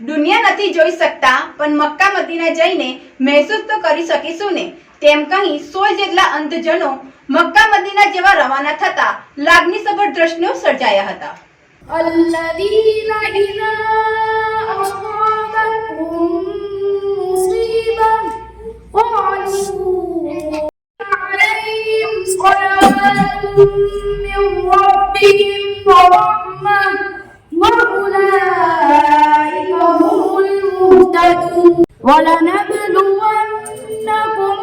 દુનિયા નથી જોઈ શકતા, પણ મક્કા મદીના જઈને મહેસૂસ તો કરી શકીશું ને. તેમ કહી સો જેટલા અંધજનો મક્કા મદીના જેવા રવાના થતા લાગણીસભર દ્રશ્યો સર્જાયા હતા. અલ્લાહ ولنبلونكم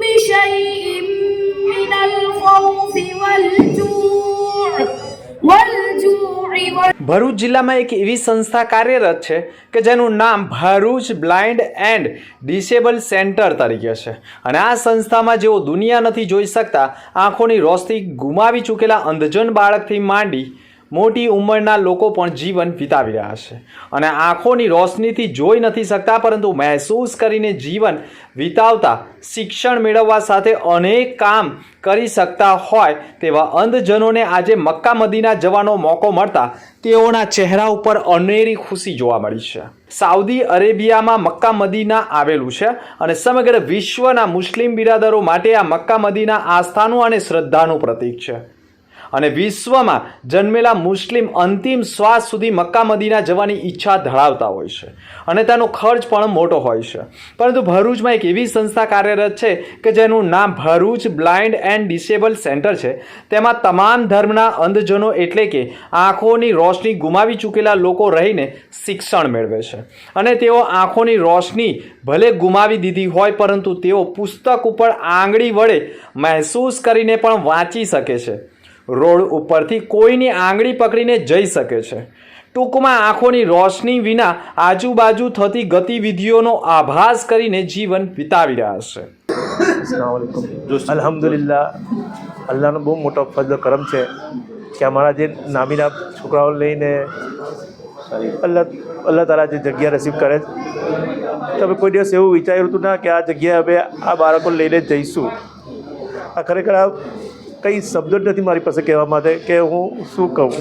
بشيء من الخوف والجوع والجوع وال ભરૂચ જિલ્લામાં એક એવી સંસ્થા કાર્યરત છે કે જેનું નામ Bharuch blind and disable centre તરીકે છે અને આ સંસ્થામાં જેઓ દુનિયા નથી જોઈ શકતા આંખોની રોશની ગુમાવી ચૂકેલા અંધજન બાળકથી માંડી મોટી ઉંમરના લોકો પણ જીવન વિતાવી રહ્યા છે. અને આંખોની રોશનીથી જોઈ નથી શકતા, પરંતુ મહેસૂસ કરીને જીવન વિતાવતા શિક્ષણ મેળવવા સાથે અનેક કામ કરી શકતા હોય તેવા અંધજનોને આજે મક્કા મદીના જવાનો મોકો મળતા તેઓના ચહેરા ઉપર અનેરી ખુશી જોવા મળી છે. સાઉદી અરેબિયામાં મક્કા મદીના આવેલું છે અને સમગ્ર વિશ્વના મુસ્લિમ બિરાદરો માટે આ મક્કા મદીના આસ્થાનું અને શ્રદ્ધાનું પ્રતીક છે. અને વિશ્વમાં જન્મેલા મુસ્લિમ અંતિમ શ્વાસ સુધી મક્કા મદીના જવાની ઈચ્છા ધરાવતા હોય છે. અને તેનો ખર્ચ પણ મોટો હોય છે. પરંતુ ભરૂચમાં એક એવી સંસ્થા કાર્યરત છે કે જેનું નામ Bharuch blind and disable centre છે. તેમાં તમામ ધર્મના અંધજનો એટલે કે આંખોની રોશની ગુમાવી ચૂકેલા લોકો રહીને શિક્ષણ મેળવે છે. અને તેઓ આંખોની રોશની ભલે ગુમાવી દીધી હોય, પરંતુ તેઓ પુસ્તક ઉપર આંગળી વડે મહેસૂસ કરીને પણ વાંચી શકે છે. રોડ ઉપરથી કોઈની આંગળી પકડીને જઈ શકે છે. ટૂંકમાં આંખોની રોશની વિના આજુબાજુ થતી ગતિવિધિઓનો આભાસ કરીને જીવન વિતાવી રહ્યા છે. અલહમદુલિલ્લા અલ્લાહનો બહુ મોટો ફજલ કરમ છે કે અમારા જે નામીના છોકરાઓ લઈને અલ્લાહ અલ્લાહ તારા જે જગ્યા નસીબ કરે છે. તો કોઈ દિવસ એવું વિચાર્યું હતું ના કે આ જગ્યાએ હવે આ બાળકો લઈને જઈશું. આ ખરેખર આ કંઈ શબ્દો જ નથી મારી પાસે કહેવા માટે કે હું શું કહું.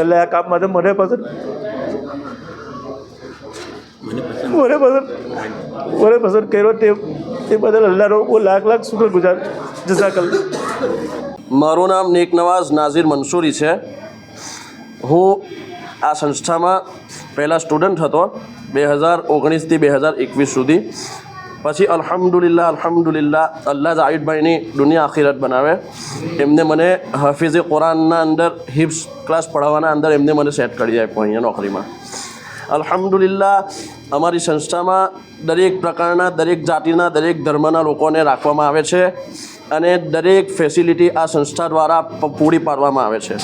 એટલે આ કામ માટે મને પસંદ મને પસંદ મને પસંદ કર્યો તે તે બદલ અલ્લાહનો બહુ લાખ લાખ શુક્ર ગુજાર જઝાકલ મારું નામ નેક નવાઝ નાઝીર મંસૂરી છે. હું આ સંસ્થામાં પહેલાં સ્ટુડન્ટ હતો બે હજાર ઓગણીસથી બે હજાર એકવીસ સુધી. પછી અલ્હમ્દુલિલ્લાહ અલ્હમ્દુલિલ્લાહ, અલ્લાહ જાહિદભાઈની દુનિયા આખિરત બનાવે. એમને મને હફીઝે કુરાનના અંદર હિપ્સ ક્લાસ પઢાવવાના અંદર એમને મને સેટ કરી આપ્યો અહીંયા નોકરીમાં. અલ્હમદુલિલ્લા અમારી સંસ્થામાં દરેક પ્રકારના, દરેક જાતિના, દરેક ધર્મના લોકોને રાખવામાં આવે છે અને દરેક ફેસિલિટી આ સંસ્થા દ્વારા પૂરી પાડવામાં આવે છે.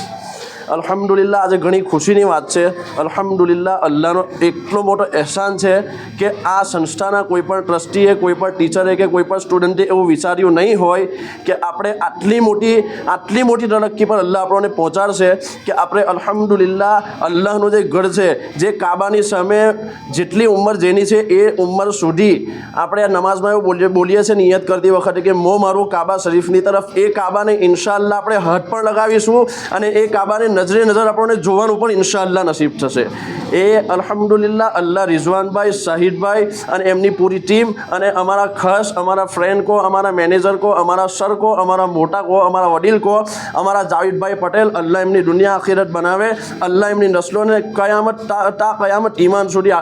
અલ્હમ્દુલિલ્લાહ, આજે ઘણી ખુશીની વાત છે. અલ્હમ્દુલિલ્લાહ, અલ્લાહનો એટલો મોટો અહેસાન છે કે આ સંસ્થાના કોઈ પણ ટ્રસ્ટીએ, કોઈ પણ ટીચરે કે કોઈ પણ સ્ટુડન્ટે એવું વિચાર્યું નહીં હોય કે આપણે આટલી મોટી આટલી મોટી તરક્કી પર અલ્લાહ આપણને પહોંચાડશે કે આપણે અલ્હમ્દુલિલ્લાહ, અલ્લાહનું જે ઘર છે, જે કાબાની સામે જેટલી ઉંમર જેની છે એ ઉંમર સુધી આપણે આ નમાઝમાં એવું બોલીએ બોલીએ છીએ, નિયત કરતી વખતે કે મો મારું કાબા શરીફની તરફ, એ કાબાને ઇન્શાલ્લાહ આપણે હાથ પણ લગાવીશું અને એ કાબાને નજરે નજર આપણને જોવાનું પણ ઇન્શાઅલ્લાહ નસીબ થશે. એ અલ્હમ્દુલિલ્લાહ, અલ્લાહ રિઝવાનભાઈ, શાહિદભાઈ અને એમની પૂરી ટીમ અને અમારા ખાસ, અમારા ફ્રેન્ડ કો અમારા મેનેજર કો અમારા સર કો અમારા મોટા કો અમારા વડીલ કો અમારા જાવેદભાઈ પટેલ, અલ્લાહ એમની દુનિયા આખિરત બનાવે, અલ્લાહ એમની નસ્લોને કયામત તા કયામત ઈમાન સુધી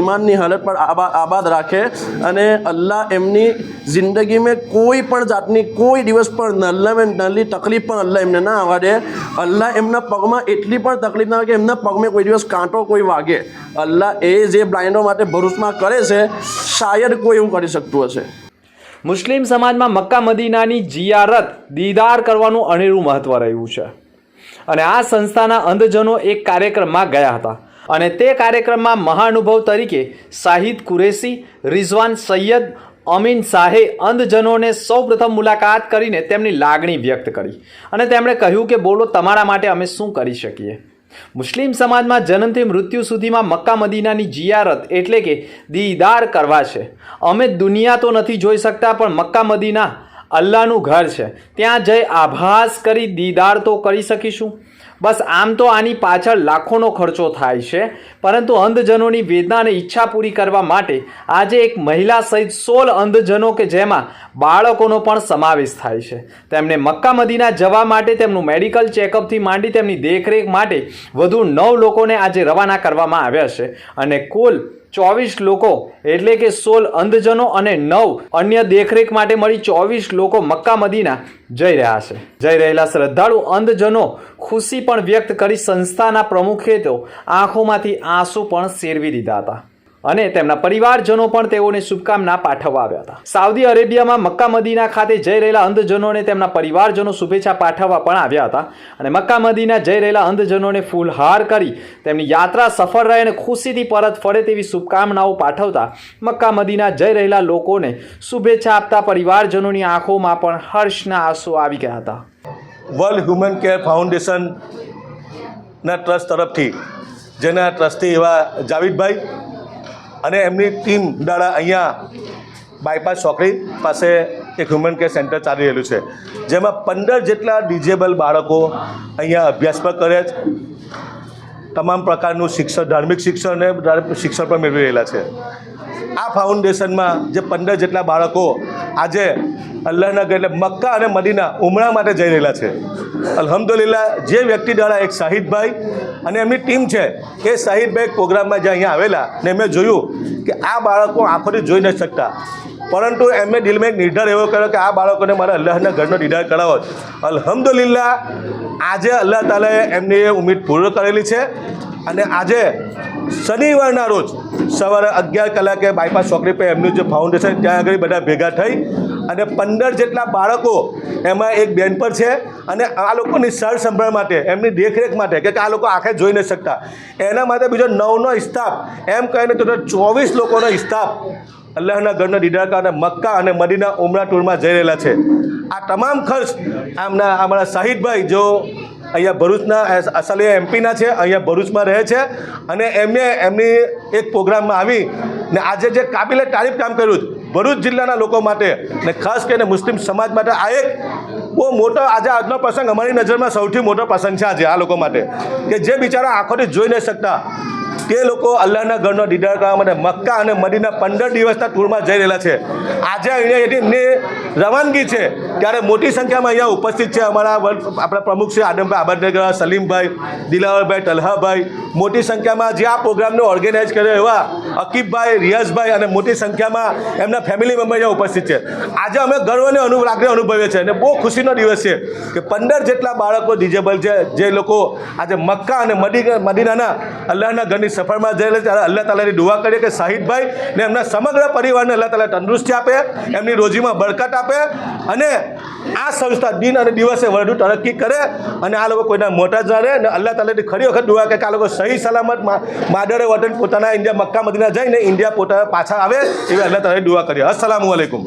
ઈમાનની હાલત પર આબા- આબાદ રાખે અને અલ્લાહ એમની જિંદગીમાં કોઈ પણ જાતની કોઈ દિવસ પણ નલ્લામાં નલ્લી તકલીફ પણ અલ્લાહ એમને ના આવવા દે અલ્લાહ એમના પગમાં એટલી પણ તકલીફ ના આવે કે એમના પગમાં કોઈ દિવસ કાંટો કોઈ વાગે. અલ્લાહ એ જે બ્લાઇન્ડો માટે ભરૂચમાં કરે છે, શાયદ કોઈ એવું કરી શકતું હશે. મુસ્લિમ સમાજમાં મક્કા મદીનાની જિયારત દીદાર કરવાનું અનેરું મહત્વ રહ્યું છે. અને આ સંસ્થાના અંધજનો એક કાર્યક્રમમાં ગયા હતા. અને તે કાર્યક્રમમાં મહાનુભવ તરીકે શાહિદ કુરેશી, રિઝવાન સૈયદ અમીન શાહે અંધજનોને સૌપ્રથમ મુલાકાત કરીને તેમની લાગણી વ્યક્ત કરી અને તેમણે કહ્યું કે બોલો તમારા માટે અમે શું કરી શકીએ. મુસ્લિમ સમાજમાં જન્મથી મૃત્યુ સુધીમાં મક્કા મદીનાની જિયારત એટલે કે દીદાર કરવા છે. અમે દુનિયા તો નથી જોઈ શકતા પણ મક્કા મદીના અલ્લાહનું ઘર છે. ત્યાં જઈ આભાસ કરી, દીદાર તો કરી શકીશું. બસ આમ તો આની પાછળ લાખોનો ખર્ચો થાય છે, પરંતુ અંધજનોની વેદના અને ઈચ્છા પૂરી કરવા માટે આજે એક મહિલા સહિત સોળ અંધજનો કે જેમાં બાળકોનો પણ સમાવેશ થાય છે. તેમને મક્કા મદીના જવા માટે, તેમનું મેડિકલ ચેકઅપથી માંડી તેમની દેખરેખ માટે વધુ નવ લોકોને આજે રવાના કરવામાં આવ્યા છે અને કુલ ચોવીસ લોકો, એટલે કે સોળ અંધજનો અને નવ અન્ય દેખરેખ માટે મળી ચોવીસ લોકો મક્કા મદીના જઈ રહ્યા છે. જઈ રહેલા શ્રદ્ધાળુ અંધજનો ખુશી પણ વ્યક્ત કરી સંસ્થાના પ્રમુખે તો આંખોમાંથી આંસુ પણ શેરવી દીધા હતા. અને તેમના પરિવારજનો પણ તેઓને શુભકામના પાઠવવા આવ્યા હતા. સાઉદી અરેબિયામાં મક્કા મદીના ખાતે જઈ રહેલા અંધજનોને તેમના પરિવારજનો શુભેચ્છા પાઠવવા પણ આવ્યા હતા અને મક્કા મદીના જઈ રહેલા અંધજનોને ફૂલહાર કરી તેમની યાત્રા સફળ રહે અને ખુશીથી પરત ફરે તેવી શુભકામનાઓ પાઠવતા મક્કા મદીના જઈ રહેલા લોકોને શુભેચ્છા આપતા પરિવારજનોની આંખોમાં પણ હર્ષના આંસુ આવી ગયા હતા. વર્લ્ડ હ્યુમન કેર ફાઉન્ડેશનના ટ્રસ્ટ તરફથી, જેના ટ્રસ્ટી એવા જાવીદભાઈ અને એમની ટીમ દ્વારા અહીંયા બાયપાસ ચોકડી પાસે એક હ્યુમન કેર સેન્ટર ચાલી રહેલું છે. જેમાં પંદર જેટલા ડિજેબલ બાળકો અહીંયા અભ્યાસ પણ કરે છે. તમામ પ્રકારનું શિક્ષણ, ધાર્મિક શિક્ષણ અને શિક્ષણ પણ મેળવી રહેલા છે. આ ફાઉન્ડેશનમાં જે પંદર જેટલા બાળકો આજે અલ્લાહના ઘર એટલે મક્કા અને મદીના ઉમરા માટે જઈ રહેલા છે. અલહમદુલિલ્લા જે વ્યક્તિ દ્વારા એક શાહિદભાઈ અને એમની ટીમ છે, એ શાહિદભાઈ પ્રોગ્રામમાં જે અહીંયા આવેલા ને મેં જોયું કે આ બાળકો આંખોથી જોઈ નથી શકતા. પરંતુ એમને દિલમાં એક નિર્ધાર એવો કર્યો કે આ બાળકોને મારા અલ્લાહના ઘરનો નિર્ધાર કરાવો. અલહમદુલિલ્લા આજે અલ્લાહ તાલાએ એમની એ ઉમેદ પૂર્ણ કરેલી છે અને આજે શનિવારના રોજ સવારે અગિયાર કલાકે બાયપાસ ચોકડી પર એમનું જે ફાઉન્ડેશન ત્યાં આગળ બધા ભેગા થઈ અને પંદર જેટલા બાળકો એમાં એક બેન પર છે અને આ લોકોની સર સંભાળ માટે, એમની દેખરેખ માટે કે આ લોકો આંખે જોઈ ન શકતા. એના માટે બીજો નવનો સ્ટાફ એમ કહીને તો ચોવીસ લોકોનો સ્ટાફ અલ્લાહના ઘરના દીડાકા અને મક્કા અને મદીના ઉમરા ટૂરમાં જઈ રહેલા છે. આ તમામ ખર્ચ આમના અમારા શાહિદભાઈ જો અહીંયા ભરૂચના અસલી એમપીના છે, અહીંયા ભરૂચમાં રહે છે અને એમને એમની એક પ્રોગ્રામમાં આવી ને આજે જે કાબિલે તારીફ કામ કર્યું ભરૂચ જિલ્લાના લોકો માટે ને ખાસ કરીને મુસ્લિમ સમાજ માટે આ એક બહુ મોટો આજે આજનો પ્રસંગ અમારી નજરમાં સૌથી મોટો પ્રસંગ છે આજે આ લોકો માટે કે જે બિચારા આંખોથી જોઈ નહીં શકતા. તે લોકો અલ્લાહના ઘરનો દીદાર કરવા માટે મક્કા અને મદીના પંદર દિવસના ટૂરમાં જઈ રહેલા છે. આજે અહીંયા એમની રવાનગી છે, ત્યારે મોટી સંખ્યામાં અહીંયા ઉપસ્થિત છે અમારા આપણા પ્રમુખ શ્રી આદમભાઈ આબાદનગર સલીમભાઈ, દિલાવરભાઈ, તલહાભાઈ. મોટી સંખ્યામાં જે આ પ્રોગ્રામને ઓર્ગેનાઇઝ કર્યો એવા અકીબભાઈ, રિયાઝભાઈ અને મોટી સંખ્યામાં એમના ફેમિલી મેમ્બર અહીંયા ઉપસ્થિત છે. આજે અમે ગર્વને અનુ લાગણી અનુભવીએ છીએ અને બહુ ખુશીનો દિવસ છે કે પંદર જેટલા બાળકો ડિજેબલ છે, જે લોકો આજે મક્કા અને મદી મદીનાના અલ્લાહના ઘરની સફરમાં જઈ ત્યારે અલ્લાહ તાલાની દુઆ કરીએ કે શાહિદભાઈ ને એમના સમગ્ર પરિવારને અલ્લાહ તાલા તંદુરસ્તી આપે, એમની રોજીમાં બરકત આપે અને આ સંસ્થા દિન અને દિવસે વધુ તરક્કી કરે અને આ લોકો કોઈના મોટા જાણે અને અલ્લાહ તાલાની ખરી વખત દુઆ કે આ લોકો સહી સલામત માદરે વતન પોતાના ઇન્ડિયા મક્કા મદીના જઈને ઇન્ડિયા પોતાના પાછા આવે એવી અલ્લાહ તાલાની દુઆ કરીએ. અસલામ અલૈકુમ.